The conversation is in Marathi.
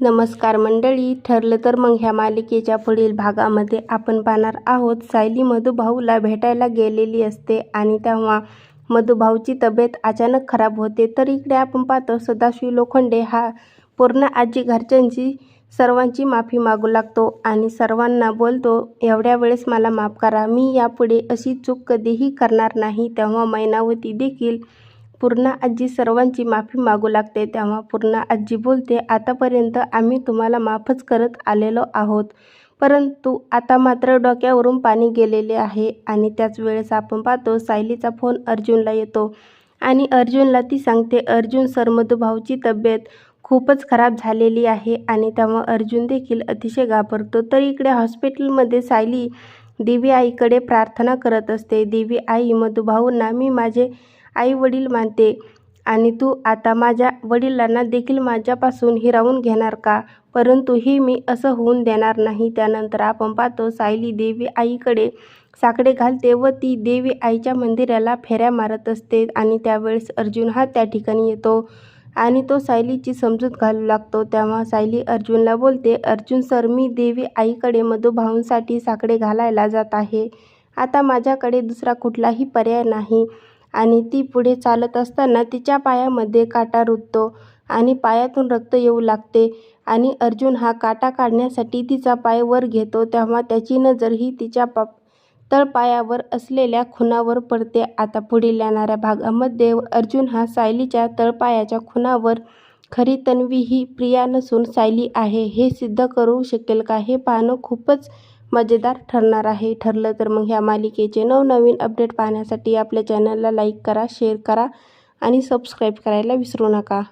नमस्कार मंडळी ठरलं तर मग ह्या मालिकेच्या पुढील भागामध्ये आपण पाहणार आहोत. सायली मधुभाऊला भेटायला गेलेली असते आणि तेव्हा मधुभाऊची तब्येत अचानक खराब होते. तर इकडे आपण पाहतो सदाशिव लोखंडे हा पूर्ण आजी घरच्यांची सर्वांची माफी मागू लागतो आणि सर्वांना बोलतो एवढ्या वेळेस मला माफ करा मी यापुढे अशी चूक कधीही करणार नाही. तेव्हा मैनावती देखील पूर्णा आजी सर्वांची माफी मागू लागते. तेव्हा पूर्णा आजी बोलते आतापर्यंत आम्ही तुम्हाला माफच करत आलेलो आहोत. परंतु आता मात्र डोक्यावरून पाणी गेलेले आहे आणि त्याच वेळेस आपण पाहतो सायलीचा फोन अर्जुनला येतो आणि अर्जुनला ती सांगते अर्जुन सर मधुभाऊची तब्येत खूपच खराब झालेली आहे आणि तेव्हा अर्जुन देखील अतिशय घाबरतो. तर इकडे हॉस्पिटलमध्ये सायली देवी आईकडे प्रार्थना करत असते. देवी आई मधुभाऊंना मी माझे आई वडील मानते. आणि तू आता माझ्या वडिलांना देखील माझ्यापासून हिरावून घेणार का? परंतु ही मी असं होऊन देणार नाही. त्यानंतर आपण पाहतो सायली देवी आईकडे साकडे घालते व ती देवी आईच्या मंदिराला फेऱ्या मारत असते आणि त्यावेळेस अर्जुन हा त्या ठिकाणी येतो आणि तो सायलीची समजूत घालू लागतो. तेव्हा सायली अर्जुनला बोलते अर्जुन सर मी देवी आईकडे मधुभाऊंसाठी साकडे घालायला जात आहे. आता माझ्याकडे दुसरा कुठलाही पर्याय नाही. आणि ती पुढे चालत असताना तिच्या पायामध्ये काटा रुततो आणि पायातून रक्त येऊ लागते. आणि अर्जुन हा काटा काढण्यासाठी तिचा पाय वर घेतो तेव्हा त्याची नजर ही तिच्या पा तळपायावर असलेल्या खुणावर पडते. आता पुढील येणाऱ्या भागामध्ये अर्जुन हा सायलीच्या तळपायाच्या खुणावर खरी तन्वी ही प्रिया नसून सायली आहे. हे सिद्ध करू शकेल का हे पाहणं खूपच मजेदार ठरणार आहे. ठरलं तर मग ह्या मालिकेचे नवनवीन अपडेट पाहण्यासाठी आपल्या चॅनलला लाईक करा शेअर करा आणि सबस्क्राईब करायला विसरू नका.